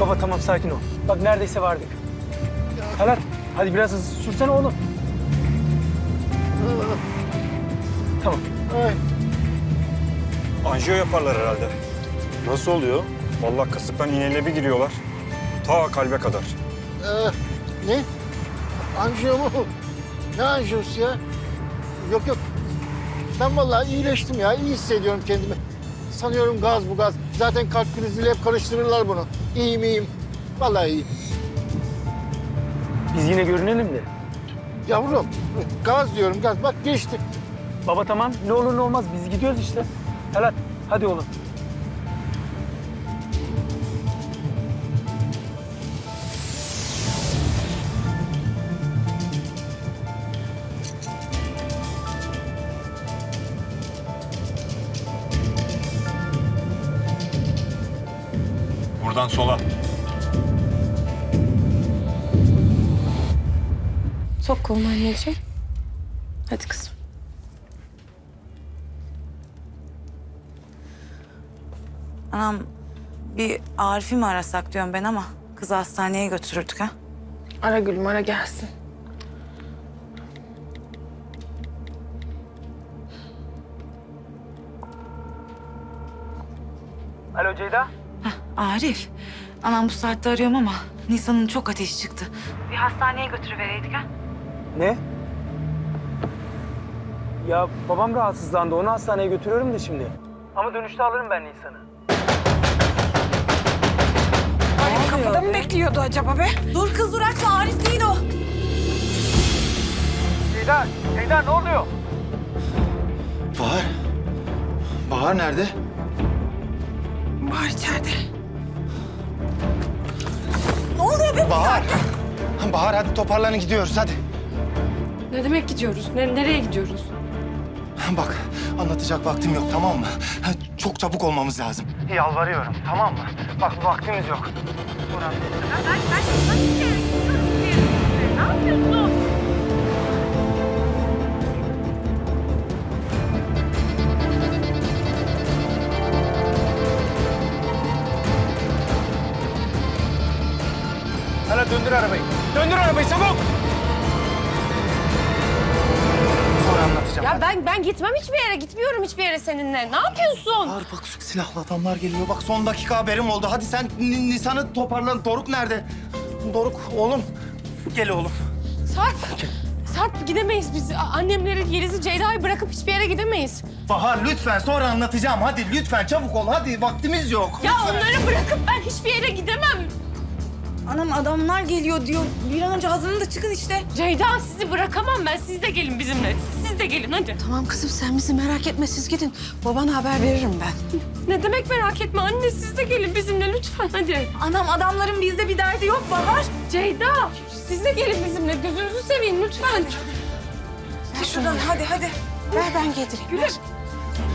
Baba tamam sakin ol. Bak neredeyse vardık. Talat hadi biraz hızlı sürsene oğlum. Tamam. Ay. Anjiyo yaparlar herhalde. Nasıl oluyor? Vallahi kasıktan iğneyle bir giriyorlar. Ta kalbe kadar. Ee, ne? Anjiyo mu? Ne anjiyosu ya? Yok yok. Ben vallahi iyileştim ya. iyi hissediyorum kendimi. Sanıyorum gaz bu gaz. Zaten kalp kriziyle hep karıştırırlar bunu. İyiyim iyiyim. Vallahi iyiyim. Biz yine görünelim de. Yavrum gaz diyorum gaz. Bak geçti. Baba tamam ne olur ne olmaz biz gidiyoruz işte. Talat hadi oğlum. Buradan sola. Sok kolunu anneciğim. Hadi kızım. Anam bir Arif'i mi arasak diyorum ben ama kızı hastaneye götürürdük ha. Ara gülüm ara gelsin. Alo Ceyda. Arif, anam bu saatte arıyorum ama Nisan'ın çok ateşi çıktı. Bir hastaneye götürüvereydik ha. Ne? Ya babam rahatsızlandı. Onu hastaneye götürüyorum da şimdi. Ama dönüşte alırım ben Nisan'ı. Kapıda mı bekliyordu acaba be? Dur kız dur açma Arif değil o. Ceyda, Ceyda ne oluyor? Bahar. Bahar nerede? Var içeride. Bahar. Bahar hadi toparlanın gidiyoruz hadi. Ne demek gidiyoruz? Ne, nereye gidiyoruz? Bak anlatacak vaktim yok tamam mı? Ha, Çok çabuk olmamız lazım. Yalvarıyorum tamam mı? Bak vaktimiz yok. Hala döndür arabayı. Döndür arabayı çabuk. Sonra anlatacağım. Ya ben ben gitmem hiçbir yere. Gitmiyorum hiçbir yere seninle. Ne yapıyorsun? Bahar bak silahlı adamlar geliyor. Bak son dakika haberim oldu. Hadi sen Ni- Nisan'ı toparlan. Doruk nerede? Doruk oğlum. Gel oğlum. Sarp. Sarp gidemeyiz biz. A- Annemleri, Yeliz'i, Ceyda'yı bırakıp hiçbir yere gidemeyiz. Bahar lütfen sonra anlatacağım. Hadi lütfen çabuk ol. Hadi vaktimiz yok. Ya Lütfen. onları bırakıp ben hiçbir yere gidemem. Anam adamlar geliyor diyor. Bir an önce hazırlanın da çıkın işte. Ceyda sizi bırakamam ben. Siz de gelin bizimle. Siz de gelin hadi. Tamam kızım sen bizi merak etme siz gidin. Babana haber veririm ben. Ne demek merak etme anne. Siz de gelin bizimle lütfen hadi. Anam adamların bizde bir derdi yok Bahar. Ceyda siz de gelin bizimle. Gözünüzü seveyim lütfen. Şuradan hadi hadi. Ver ben getireyim. Gülüm.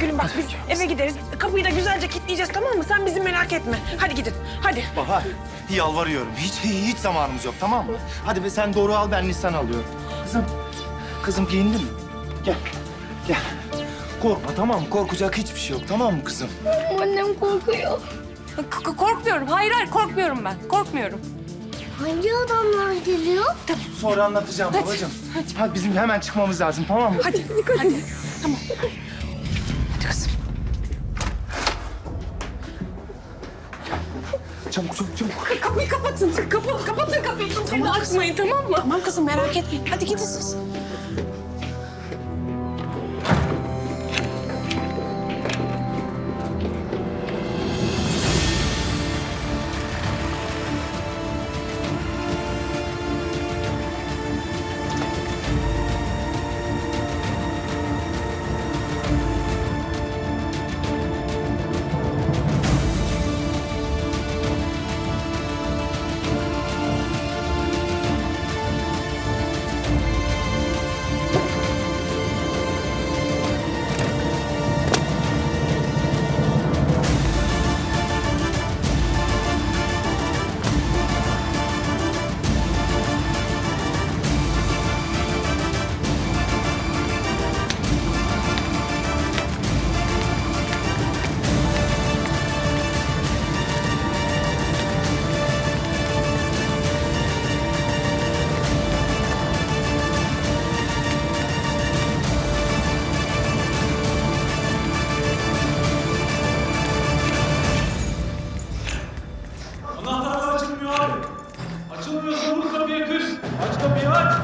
Gülüm bak biz eve gideriz. Kapıyı da güzelce kilitleyeceğiz tamam mı? Sen bizi merak etme. Hadi gidin. Hadi. Bahar yalvarıyorum. Hiç hiç zamanımız yok tamam mı? Hadi be sen Doruk'u al ben Nisan'ı alıyorum. Kızım. Kızım giyindin mi? Gel. Gel. Korkma tamam mı? Korkacak hiçbir şey yok tamam mı kızım? Annem korkuyor. korkmuyorum. Hayır hayır korkmuyorum ben. Korkmuyorum. Hangi adamlar geliyor? Sonra anlatacağım babacığım. Hadi. bizim hemen çıkmamız lazım tamam mı? Hadi. Hadi kızım. Çabuk çabuk çabuk. Kapıyı kapatın. Kapı, kapatın kapıyı. Kimseyi açmayın tamam mı? Tamam kızım merak etmeyin. Hadi gidin siz. Aç kapıyı aç.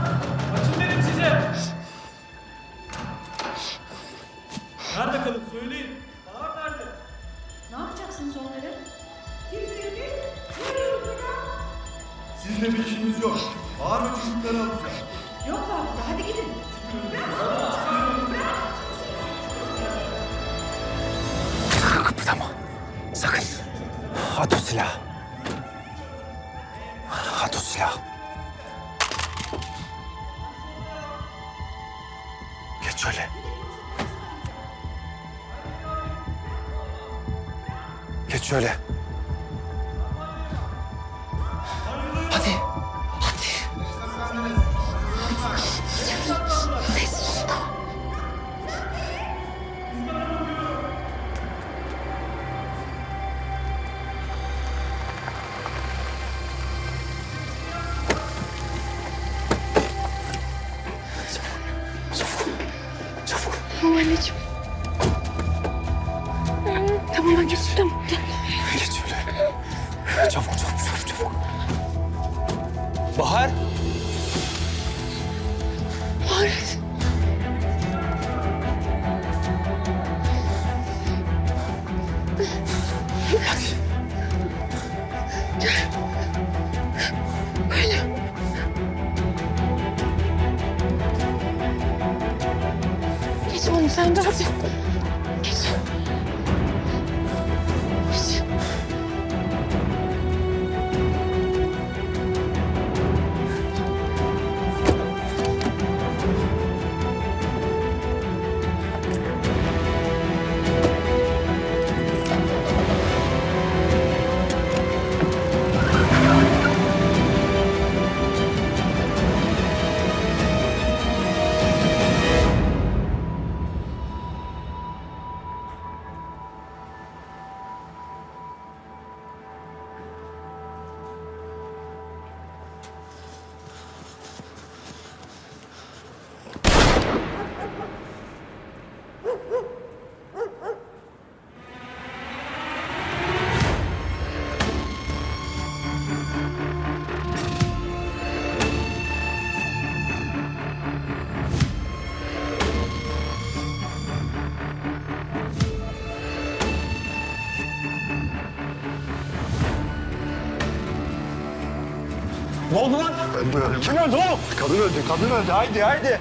Açın dedim size. Nerede kalın söyleyin. Bahar nerede? Ne yapacaksınız onları? Sizle bir işimiz yok. Bahar ve çocukları alacağız. Yok abi hadi gidin. Sakın kıpırdama. Sakın. At o silahı. Silahı. Geç şöyle. Geç şöyle. Tamam anneciğim. Tamam anneciğim tamam. Geç şöyle. Çabuk çabuk çabuk çabuk. Bahar. Bahar. Oldu lan? Kim öldü oğlum? Kadın öldü, kadın öldü. Haydi, haydi.